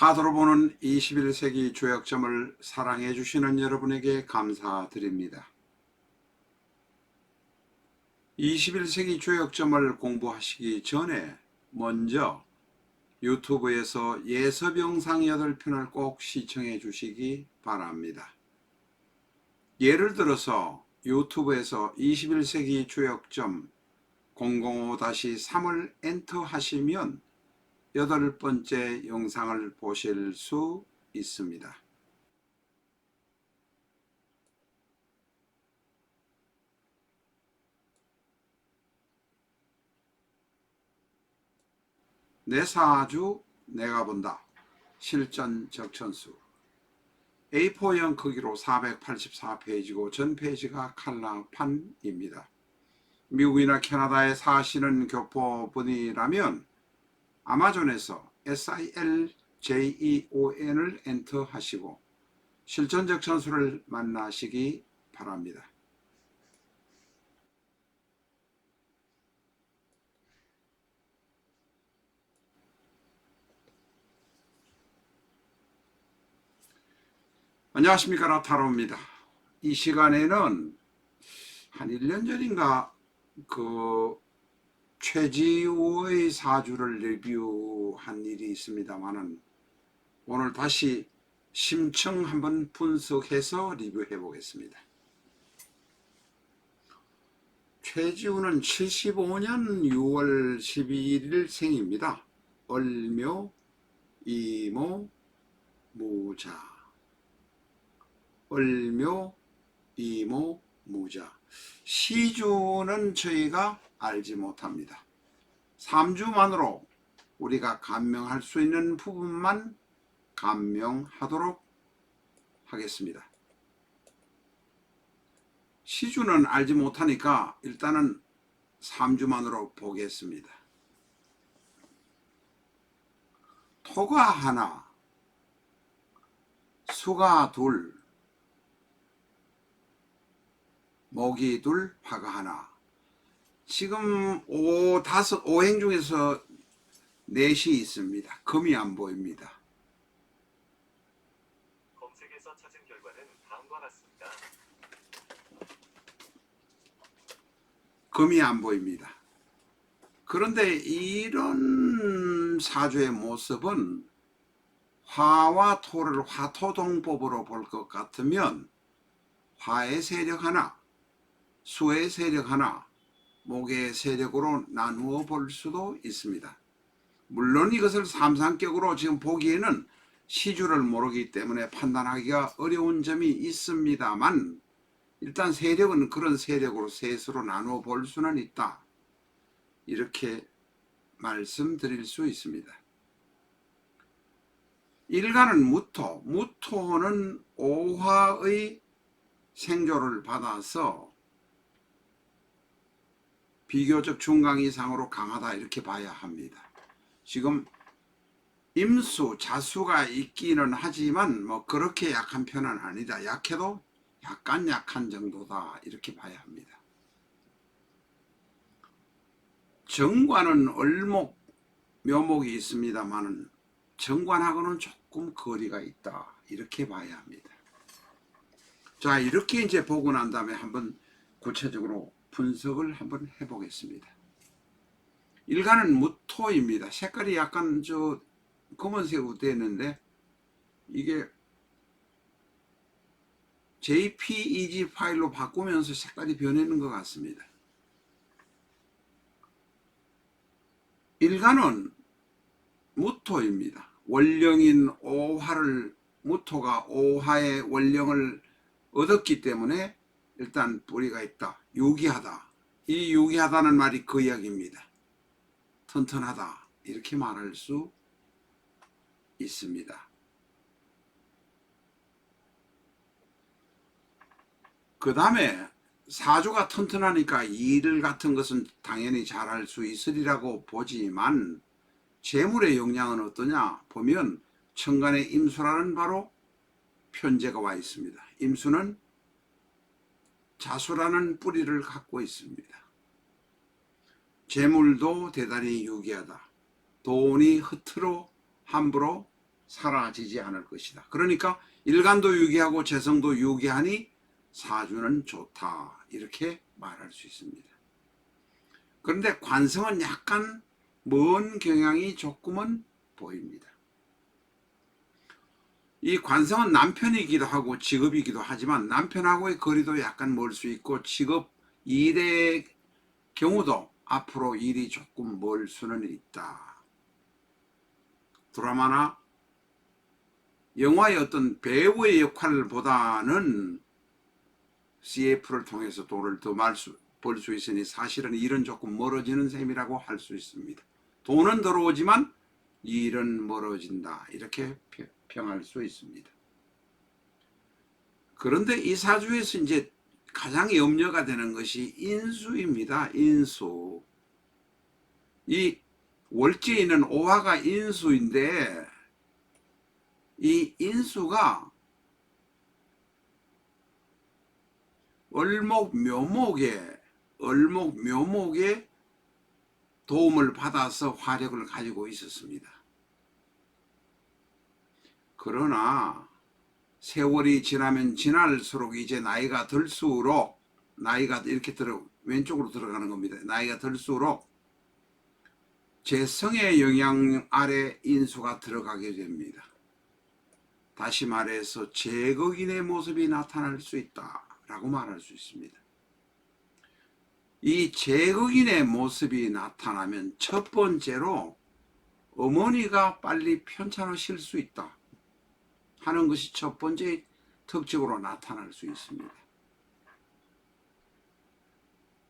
카드로 보는 21세기 조약점을 사랑해 주시는 여러분에게 감사드립니다. 21세기 조약점을 공부하시기 전에 먼저 유튜브에서 예습 영상 8편을 꼭 시청해 주시기 바랍니다. 예를 들어서 유튜브에서 21세기 조약점 005-3을 엔터 하시면 여덟 번째 영상을 보실 수 있습니다. 내 사주 내가 본다. 실전 적천수 A4형 크기로 484페이지고 전 페이지가 칼라판입니다. 미국이나 캐나다에 사시는 교포분이라면 아마존에서 SILJEON을 엔터 하시고 실전적 천수를 만나시기 바랍니다. 안녕하십니까 라타로입니다. 이 시간에는 한 1년 전인가 그 최지우의 사주를 리뷰한 일이 있습니다만은 오늘 다시 심층 한번 분석해서 리뷰해 보겠습니다. 최지우는 75년 6월 12일 생입니다. 얼묘, 이모, 무자. 얼묘, 이모, 무자. 시주는 저희가 알지 못합니다. 3주만으로 우리가 감명할 수 있는 부분만 감명하도록 하겠습니다. 시주는 알지 못하니까 일단은 3주만으로 보겠습니다. 토가 하나, 수가 둘, 목이 둘, 화가 하나. 지금 오 다섯 오행 중에서 넷이 있습니다. 금이 안 보입니다. 검색에서 찾은 결과는 다음과 같습니다. 금이 안 보입니다. 그런데 이런 사주의 모습은 화와 토를 화토동법으로 볼 것 같으면 화의 세력 하나, 수의 세력 하나, 목의 세력으로 나누어 볼 수도 있습니다. 물론 이것을 삼상격으로 지금 보기에는 시주를 모르기 때문에 판단하기가 어려운 점이 있습니다만 일단 세력은 그런 세력으로 셋으로 나누어 볼 수는 있다. 이렇게 말씀드릴 수 있습니다. 일간은 무토, 무토는 오화의 생조를 받아서 비교적 중강 이상으로 강하다 이렇게 봐야 합니다. 지금 임수, 자수가 있기는 하지만 뭐 그렇게 약한 편은 아니다. 약해도 약간 약한 정도다 이렇게 봐야 합니다. 정관은 얼목, 묘목이 있습니다만은 정관하고는 조금 거리가 있다 이렇게 봐야 합니다. 자 이렇게 이제 보고 난 다음에 한번 구체적으로 분석을 한번 해보겠습니다. 일간은 무토입니다. 색깔이 약간 저 검은색으로 되는데 이게 JPEG 파일로 바꾸면서 색깔이 변하는 것 같습니다. 일간은 무토입니다. 원령인 오화를 무토가 오화의 원령을 얻었기 때문에 일단 뿌리가 있다. 유기하다. 이 유기하다는 말이 그 이야기입니다. 튼튼하다. 이렇게 말할 수 있습니다. 그 다음에 사주가 튼튼하니까 일 같은 것은 당연히 잘할 수 있으리라고 보지만 재물의 영향은 어떠냐 보면 천간의 임수라는 바로 편제가 와 있습니다. 임수는 자수라는 뿌리를 갖고 있습니다. 재물도 대단히 유기하다. 돈이 흐트러 함부로 사라지지 않을 것이다. 그러니까 일간도 유기하고 재성도 유기하니 사주는 좋다. 이렇게 말할 수 있습니다. 그런데 관성은 약간 먼 경향이 조금은 보입니다. 이 관성은 남편이기도 하고 직업이기도 하지만 남편하고의 거리도 약간 멀 수 있고 직업 일의 경우도 앞으로 일이 조금 멀 수는 있다. 드라마나 영화의 어떤 배우의 역할보다는 CF를 통해서 돈을 더 벌 수 있으니 사실은 일은 조금 멀어지는 셈이라고 할 수 있습니다. 돈은 들어오지만 일은 멀어진다. 이렇게 평- 평할 수 있습니다. 그런데 이 사주에서 이제 가장 염려가 되는 것이 인수입니다. 인수. 이 월지에 있는 오화가 인수인데 이 인수가 얼목 묘목에 얼목 묘목에 도움을 받아서 화력을 가지고 있었습니다. 그러나 세월이 지나면 지날수록 이제 나이가 들수록 나이가 이렇게 들어 왼쪽으로 들어가는 겁니다. 나이가 들수록 재성의 영향 아래 인수가 들어가게 됩니다. 다시 말해서 제거인의 모습이 나타날 수 있다라고 말할 수 있습니다. 이 제거인의 모습이 나타나면 첫 번째로 어머니가 빨리 편찮으실 수 있다 하는 것이 첫 번째 특징으로 나타날 수 있습니다.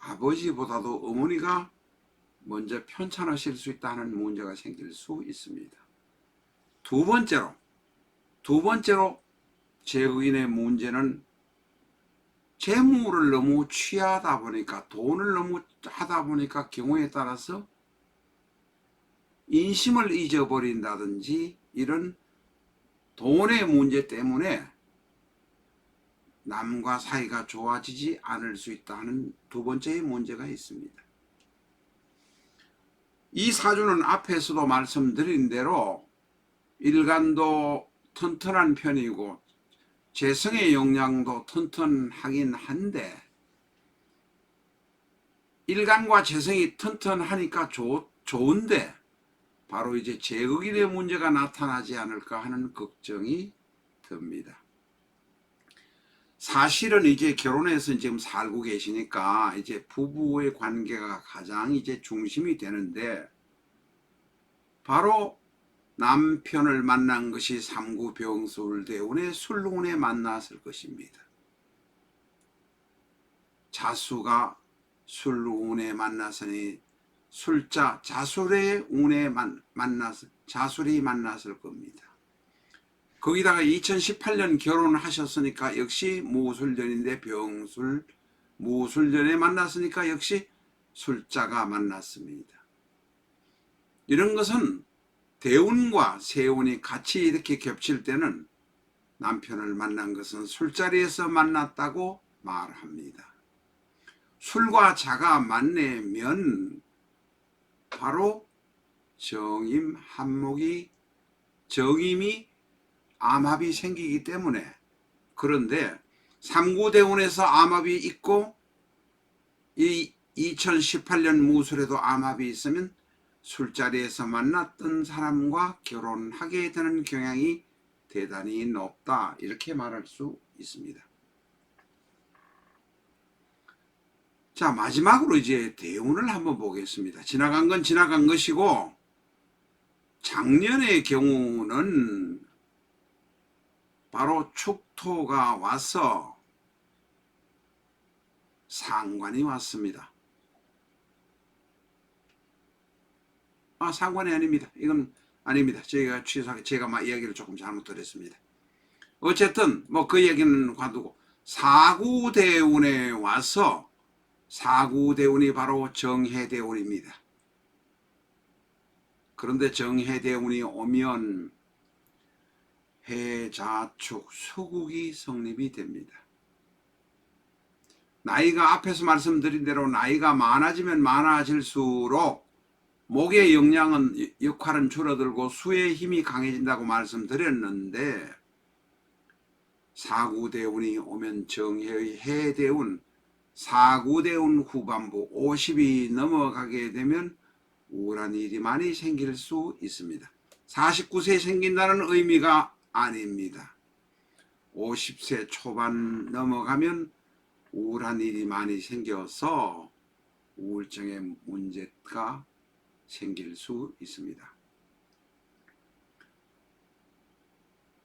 아버지보다도 어머니가 먼저 편찮으실 수 있다는 문제가 생길 수 있습니다. 두 번째로 두 번째로 제거인의 문제는 재물을 너무 취하다 보니까 돈을 너무 하다 보니까 경우에 따라서 인심을 잊어버린다든지 이런 돈의 문제 때문에 남과 사이가 좋아지지 않을 수 있다는 두 번째의 문제가 있습니다. 이 사주는 앞에서도 말씀드린 대로 일간도 튼튼한 편이고 재성의 역량도 튼튼하긴 한데 일간과 재성이 튼튼하니까 좋, 좋은데 바로 이제 제극인의 문제가 나타나지 않을까 하는 걱정이 듭니다. 사실은 이제 결혼해서 지금 살고 계시니까 이제 부부의 관계가 가장 이제 중심이 되는데 바로 남편을 만난 것이 삼구 병술대운의 술운에 만났을 것입니다. 자수가 술운에 만났으니 술자 자술의 운에 만, 만났 자술이 만났을 겁니다. 거기다가 2018년 결혼하셨으니까 역시 무술년인데 병술 무술년에 만났으니까 역시 술자가 만났습니다. 이런 것은 대운과 세운이 같이 이렇게 겹칠 때는 남편을 만난 것은 술자리에서 만났다고 말합니다. 술과 자가 만나면 바로 정임 한목이 정임이 암합이 생기기 때문에 그런데 삼구대운에서 암합이 있고 이 2018년 무술에도 암합이 있으면 술자리에서 만났던 사람과 결혼하게 되는 경향이 대단히 높다 이렇게 말할 수 있습니다. 자 마지막으로 이제 대운을 한번 보겠습니다. 지나간 건 지나간 것이고 작년의 경우는 바로 축토가 와서 상관이 왔습니다. 아, 상관이 아닙니다. 이건 아닙니다. 제가 취소하게 제가 막 이야기를 조금 잘못 드렸습니다. 어쨌든 뭐 그 얘기는 관두고 사구대운에 와서 사구대운이 바로 정해대운입니다. 그런데 정해대운이 오면 해자축 수국이 성립이 됩니다. 나이가 앞에서 말씀드린 대로 나이가 많아지면 많아질수록 목의 영양은 역할은 줄어들고 수의 힘이 강해진다고 말씀드렸는데 사구대운이 오면 정해의 해대운 사구대운 후반부 50이 넘어가게 되면 우울한 일이 많이 생길 수 있습니다. 49세 생긴다는 의미가 아닙니다. 50세 초반 넘어가면 우울한 일이 많이 생겨서 우울증의 문제가 생길 수 있습니다.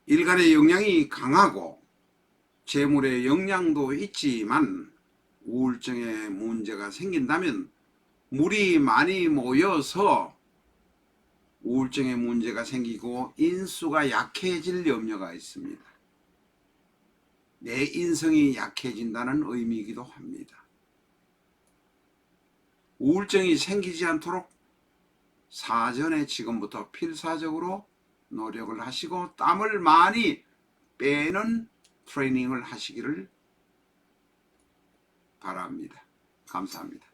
일간의 영향이 강하고 재물의 영향도 있지만 우울증의 문제가 생긴다면 물이 많이 모여서 우울증의 문제가 생기고 인수가 약해질 염려가 있습니다. 내 인성이 약해진다는 의미이기도 합니다. 우울증이 생기지 않도록 사전에 지금부터 필사적으로 노력을 하시고 땀을 많이 빼는 트레이닝을 하시기를 바랍니다. 감사합니다.